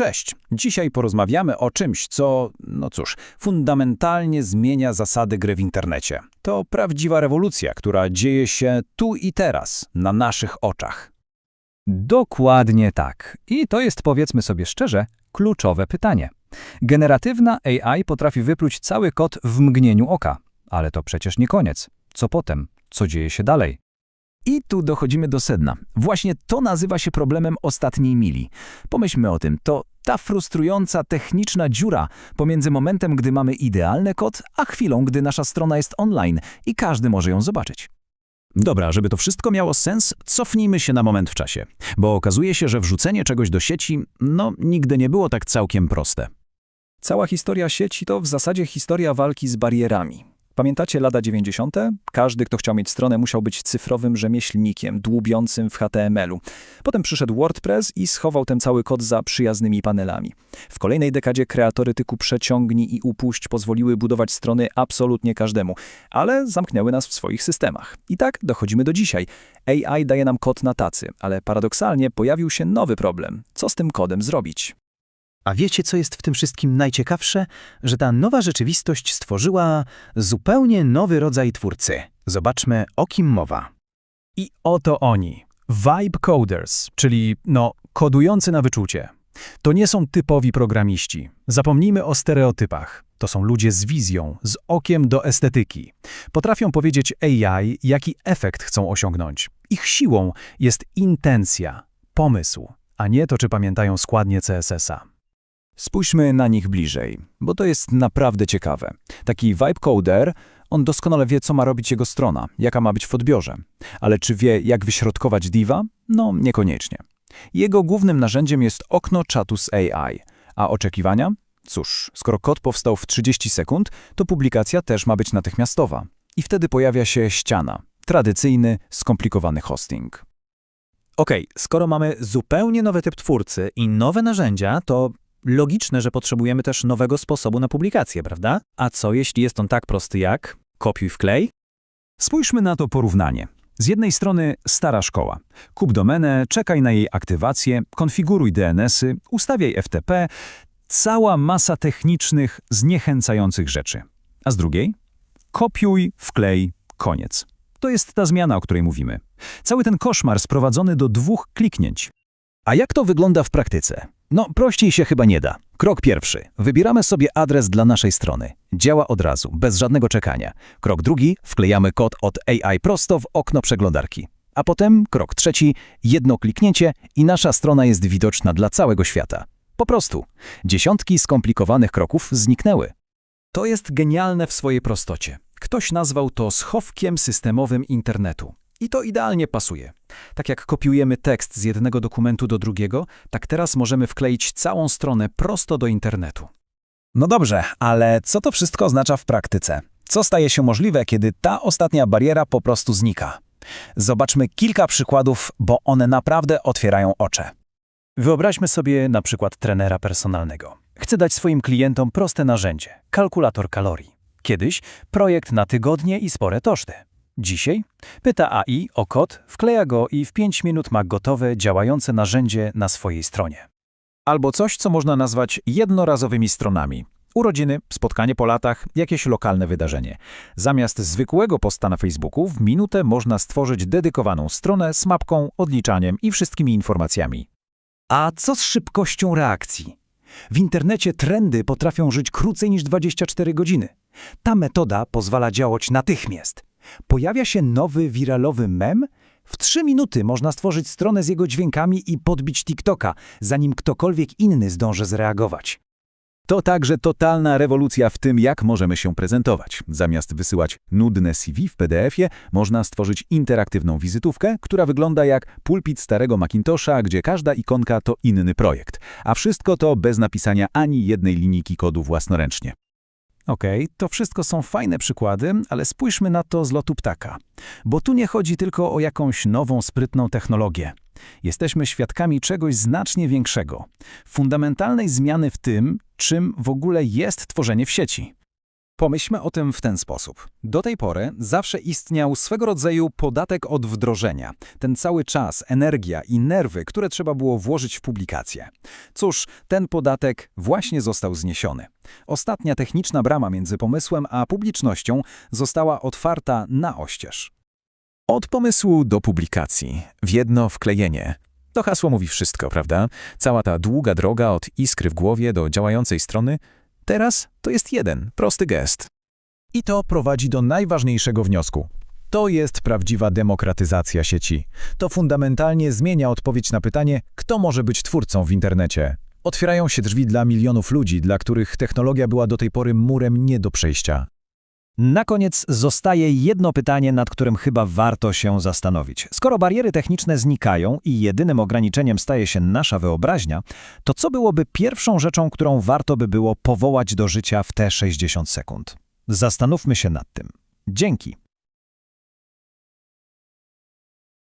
Cześć! Dzisiaj porozmawiamy o czymś, co, no cóż, fundamentalnie zmienia zasady gry w internecie. To prawdziwa rewolucja, która dzieje się tu i teraz, na naszych oczach. Dokładnie tak. I to jest, powiedzmy sobie szczerze, kluczowe pytanie. Generatywna AI potrafi wypluć cały kod w mgnieniu oka. Ale to przecież nie koniec. Co potem? Co dzieje się dalej? I tu dochodzimy do sedna. Właśnie to nazywa się problemem ostatniej mili. Pomyślmy o tym, to ta frustrująca techniczna dziura pomiędzy momentem, gdy mamy idealny kod, a chwilą, gdy nasza strona jest online i każdy może ją zobaczyć. Dobra, żeby to wszystko miało sens, cofnijmy się na moment w czasie, bo okazuje się, że wrzucenie czegoś do sieci, no, nigdy nie było tak całkiem proste. Cała historia sieci to w zasadzie historia walki z barierami. Pamiętacie lata 90.? Każdy, kto chciał mieć stronę, musiał być cyfrowym rzemieślnikiem, dłubiącym w HTML-u. Potem przyszedł WordPress i schował ten cały kod za przyjaznymi panelami. W kolejnej dekadzie kreatory typu przeciągnij i upuść pozwoliły budować strony absolutnie każdemu, ale zamknęły nas w swoich systemach. I tak dochodzimy do dzisiaj. AI daje nam kod na tacy, ale paradoksalnie pojawił się nowy problem. Co z tym kodem zrobić? A wiecie, co jest w tym wszystkim najciekawsze? Że ta nowa rzeczywistość stworzyła zupełnie nowy rodzaj twórcy. Zobaczmy, o kim mowa. I oto oni. Vibe coders, czyli no, kodujący na wyczucie. To nie są typowi programiści. Zapomnijmy o stereotypach. To są ludzie z wizją, z okiem do estetyki. Potrafią powiedzieć AI, jaki efekt chcą osiągnąć. Ich siłą jest intencja, pomysł, a nie to, czy pamiętają składnie CSS-a. Spójrzmy na nich bliżej, bo to jest naprawdę ciekawe. Taki vibe coder, on doskonale wie, co ma robić jego strona, jaka ma być w odbiorze. Ale czy wie, jak wyśrodkować diva? No, niekoniecznie. Jego głównym narzędziem jest okno czatu z AI. A oczekiwania? Cóż, skoro kod powstał w 30 sekund, to publikacja też ma być natychmiastowa. I wtedy pojawia się ściana. Tradycyjny, skomplikowany hosting. Okej, skoro mamy zupełnie nowy typ twórcy i nowe narzędzia, to logiczne, że potrzebujemy też nowego sposobu na publikację, prawda? A co jeśli jest on tak prosty jak kopiuj wklej? Spójrzmy na to porównanie. Z jednej strony stara szkoła. Kup domenę, czekaj na jej aktywację, konfiguruj DNS-y, ustawiaj FTP, cała masa technicznych, zniechęcających rzeczy. A z drugiej? Kopiuj, wklej, koniec. To jest ta zmiana, o której mówimy. Cały ten koszmar sprowadzony do dwóch kliknięć. A jak to wygląda w praktyce? No, prościej się chyba nie da. Krok pierwszy. Wybieramy sobie adres dla naszej strony. Działa od razu, bez żadnego czekania. Krok drugi. Wklejamy kod od AI prosto w okno przeglądarki. A potem krok trzeci. Jedno kliknięcie i nasza strona jest widoczna dla całego świata. Po prostu. Dziesiątki skomplikowanych kroków zniknęły. To jest genialne w swojej prostocie. Ktoś nazwał to schowkiem systemowym internetu. I to idealnie pasuje. Tak jak kopiujemy tekst z jednego dokumentu do drugiego, tak teraz możemy wkleić całą stronę prosto do internetu. No dobrze, ale co to wszystko oznacza w praktyce? Co staje się możliwe, kiedy ta ostatnia bariera po prostu znika? Zobaczmy kilka przykładów, bo one naprawdę otwierają oczy. Wyobraźmy sobie na przykład trenera personalnego. Chce dać swoim klientom proste narzędzie kalkulator kalorii. Kiedyś projekt na tygodnie i spore koszty. Dzisiaj pyta AI o kod, wkleja go i w 5 minut ma gotowe, działające narzędzie na swojej stronie. Albo coś, co można nazwać jednorazowymi stronami. Urodziny, spotkanie po latach, jakieś lokalne wydarzenie. Zamiast zwykłego posta na Facebooku, w minutę można stworzyć dedykowaną stronę z mapką, odliczaniem i wszystkimi informacjami. A co z szybkością reakcji? W internecie trendy potrafią żyć krócej niż 24 godziny. Ta metoda pozwala działać natychmiast. Pojawia się nowy wiralowy mem? W trzy minuty można stworzyć stronę z jego dźwiękami i podbić TikToka, zanim ktokolwiek inny zdąży zreagować. To także totalna rewolucja w tym, jak możemy się prezentować. Zamiast wysyłać nudne CV w PDF-ie, można stworzyć interaktywną wizytówkę, która wygląda jak pulpit starego Macintosha, gdzie każda ikonka to inny projekt, a wszystko to bez napisania ani jednej linijki kodu własnoręcznie. Okej, to wszystko są fajne przykłady, ale spójrzmy na to z lotu ptaka. Bo tu nie chodzi tylko o jakąś nową, sprytną technologię. Jesteśmy świadkami czegoś znacznie większego. Fundamentalnej zmiany w tym, czym w ogóle jest tworzenie w sieci. Pomyślmy o tym w ten sposób. Do tej pory zawsze istniał swego rodzaju podatek od wdrożenia. Ten cały czas, energia i nerwy, które trzeba było włożyć w publikację. Cóż, ten podatek właśnie został zniesiony. Ostatnia techniczna brama między pomysłem a publicznością została otwarta na oścież. Od pomysłu do publikacji, w jedno wklejenie. To hasło mówi wszystko, prawda? Cała ta długa droga od iskry w głowie do działającej strony, teraz to jest jeden, prosty gest. I to prowadzi do najważniejszego wniosku. To jest prawdziwa demokratyzacja sieci. To fundamentalnie zmienia odpowiedź na pytanie, kto może być twórcą w internecie. Otwierają się drzwi dla milionów ludzi, dla których technologia była do tej pory murem nie do przejścia. Na koniec zostaje jedno pytanie, nad którym chyba warto się zastanowić. Skoro bariery techniczne znikają i jedynym ograniczeniem staje się nasza wyobraźnia, to co byłoby pierwszą rzeczą, którą warto by było powołać do życia w te 60 sekund? Zastanówmy się nad tym. Dzięki.